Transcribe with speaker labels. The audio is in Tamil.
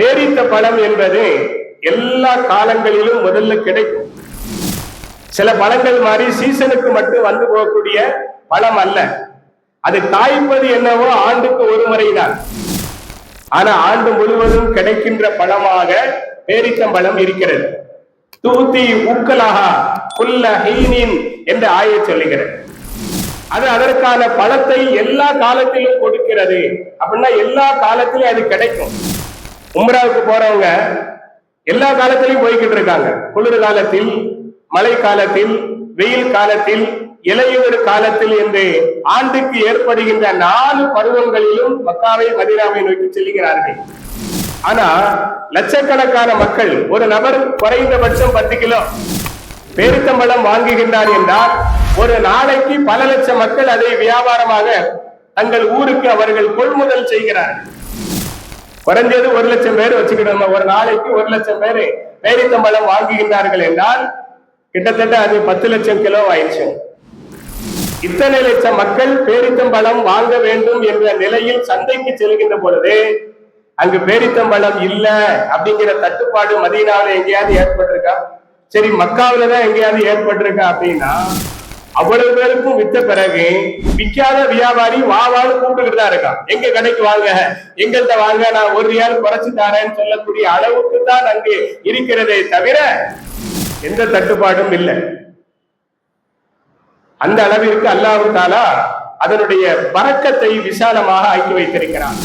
Speaker 1: பேரித்த பழம் என்பது எல்லா காலங்களிலும் முதல்ல கிடைக்கும். சில பழங்கள் மாதிரி சீசனுக்கு மட்டும் வந்து போகக்கூடிய பழம் அல்ல. அது காய்ப்பது என்னவோ ஆண்டுக்கு ஒரு முறைதான். ஆனா ஆண்டு முழுவதும் கிடைக்கின்ற பழமாக பேரித்தம்பழம் இருக்கிறது. தூத்தி உக்கலகா புல்ல ஹீனின் என்று ஆய சொல்லுகிறது. அது அதற்கான பழத்தை எல்லா காலத்திலும் கொடுக்கிறது. அப்படின்னா எல்லா காலத்திலும் அது கிடைக்கும். உம்ராவுக்கு போறவங்க எல்லா காலத்திலையும் போய்கிட்டு இருக்காங்க. குளிர் காலத்தில் மழை காலத்தில் வெயில் காலத்தில் இலையுதிர் காலத்தில் என்று ஆண்டுக்கு ஏற்படுகின்ற நாலு பருவங்களிலும் மக்காவை மதினாவை நோக்கி செல்கிறார்கள். ஆனா லட்சக்கணக்கான மக்கள் ஒரு நபர் குறைந்தபட்சம் பத்து கிலோ பேரித்தம்பழம் வாங்குகின்றார் என்றால் ஒரு நாளைக்கு பல லட்சம் மக்கள் அதை வியாபாரமாக தங்கள் ஊருக்கு அவர்கள் கொள்முதல் செய்கிறார்கள். குறைஞ்சது ஒரு லட்சம் பேர் வச்சுக்கிட்டோம் ஒரு நாளைக்கு ஒரு லட்சம் பேர் பேரித்தம்பழம் வாங்குகின்றார்கள் என்றால் கிட்டத்தட்ட அது பத்து லட்சம் கிலோ ஆயிடுச்சு. இத்தனை லட்சம் மக்கள் பேரித்தம்பழம் வாங்க வேண்டும் என்ற நிலையில் சந்தைக்கு செல்கின்ற பொழுது அங்கு பேரித்தம்பழம் இல்ல அப்படிங்கிற தட்டுப்பாடு மதீனாவில் எங்கேயாவது ஏற்பட்டிருக்கா? சரி மக்காவில தான் எங்கேயாவது ஏற்பட்டிருக்கா அப்படின்னா அவ்வளவு பேருக்கும் வித்த பிறகு விற்காத வியாபாரி வா வான்னு கூப்பிட்டுக்கிட்டு தான் இருக்கான். எங்க கடைக்கு வாங்க? எங்கள்கிட்ட வாங்க நான் ஒரு ரியால் குறைச்சு தரேன்னு சொல்லக்கூடிய அளவுக்கு தான் அங்கு இருக்கிறதே தவிர எந்த தட்டுப்பாடும் இல்லை. அந்த அளவிற்கு அல்லாஹு தாலா அதனுடைய பறக்கத்தை விசாலமாக ஆக்கி வைத்திருக்கிறான்.